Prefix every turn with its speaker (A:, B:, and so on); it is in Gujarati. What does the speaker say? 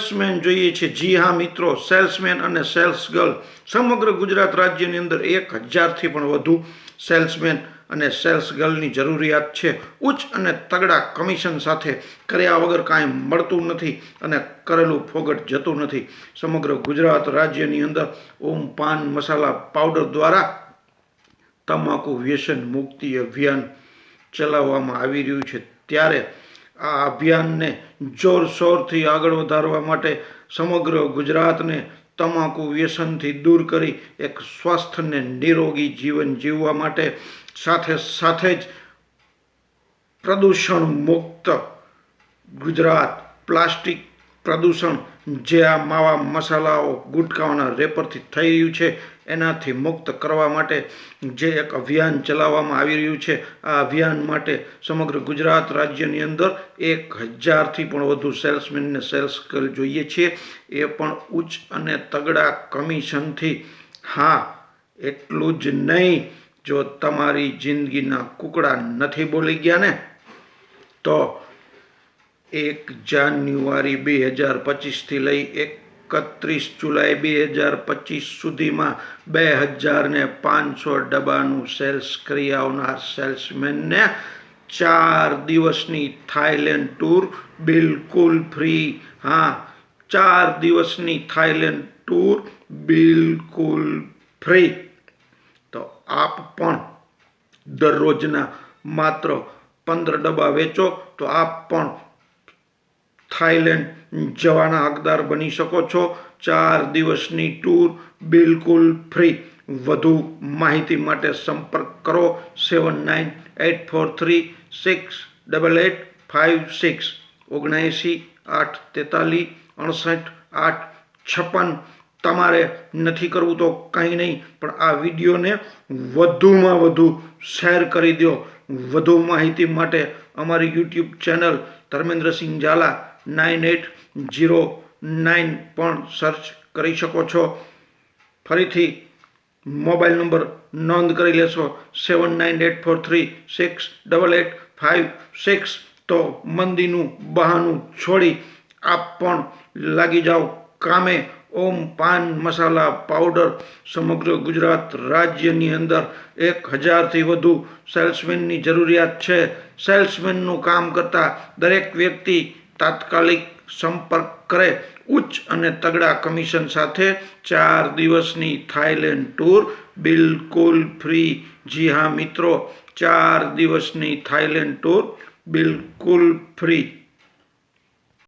A: સેલ્સમેન જોઈએ છે. જી હા, મિત્રો સેલ્સમેન અને સેલ્સ ગર્લ સમગ્ર ગુજરાત રાજ્યની અંદર એક હજારથી પણ વધુ સેલ્સમેન અને સેલ્સ ગર્લની જરૂરિયાત છે. ઉચ્ચ અને તગડા કમિશન સાથે કર્યા વગર કાંઈ મળતું નથી અને કરેલું ફોગટ જતું નથી. સમગ્ર ગુજરાત રાજ્યની અંદર ઓમ પાન મસાલા પાવડર દ્વારા તમાકુ વ્યસન મુક્તિ અભિયાન ચલાવવામાં આવી રહ્યું છે. ત્યારે આ અભિયાનને જોરશોરથી આગળ વધારવા માટે સમગ્ર ગુજરાતને તમાકુ વ્યસનથી દૂર કરી એક સ્વસ્થ ને નિરોગી જીવન જીવવા માટે સાથે સાથે જ પ્રદૂષણ મુક્ત ગુજરાત, પ્લાસ્ટિક પ્રદૂષણ જે આ માવા મસાલાઓ ગુટકાઓના રેપરથી થઈ રહ્યું છે, એનાથી મુક્ત કરવા માટે જે એક અભિયાન ચલાવવામાં આવી રહ્યું છે, આ અભિયાન માટે સમગ્ર ગુજરાત રાજ્યની અંદર એક હજારથી પણ વધુ સેલ્સમેનને સેલ્સ જોઈએ છીએ. એ પણ ઉચ્ચ અને તગડા કમિશનથી. હા, એટલું જ નહીં, જો તમારી જિંદગીના કુકડા નથી બોલી ગયા ને, તો એક જાન્યુઆરી બે હજાર પચીસથી લઈ એકત્રીસ જુલાઈ બે હજાર પચીસ સુધીમાં બે હજારને પાંચસો ડબ્બાનું સેલ્સ કરી આવનાર સેલ્સમેનને ચાર દિવસની થાઇલેન્ડ ટૂર બિલકુલ ફ્રી. હા, ચાર દિવસની થાઈલેન્ડ ટૂર બિલકુલ ફ્રી. તો આપ પણ દરરોજના માત્ર પંદર ડબ્બા વેચો, તો આપ પણ થાઈલેન્ડ જવાના હકદાર બની શકો છો. ચાર દિવસની ટૂર બિલકુલ ફ્રી. વધુ માહિતી માટે સંપર્ક કરો seven nine eight four three six double eight five six. ઓગણએંસી, આઠ તેતાલીસ અડસઠ, આઠ, છપ્પન. તમારે નથી કરવું તો કંઈ નહીં, પણ આ વિડીયોને વધુમાં વધુ શેર કરી દો વધુ માહિતી માટે અમારી YouTube channel Dharmendrasinh Zala nine eight zero nine પણ સર્ચ કરી શકો છો. ફરીથી મોબાઈલ નંબર નોંધ કરી લેશો. Seven nine eight four three six double eight five six તો મંદીનું બહાનું છોડી આપ પણ લાગી જાઓ. કામે ઓમ પાન મસાલા પાવડર. સમગ્ર ગુજરાત રાજ્યની અંદર એક હજારથી વધુ સેલ્સમેનની જરૂરિયાત છે. સેલ્સમેનનું કામ કરતા દરેક વ્યક્તિ તાત્કાલિક સંપર્ક કરે ઉચ્ચ અને તગડા કમિશન સાથે ચાર દિવસની થાઈલેન્ડ ટૂર. બિલકુલ ફ્રી. જી હા મિત્રો, ચાર દિવસની થાઈલેન્ડ ટૂર. બિલકુલ ફ્રી.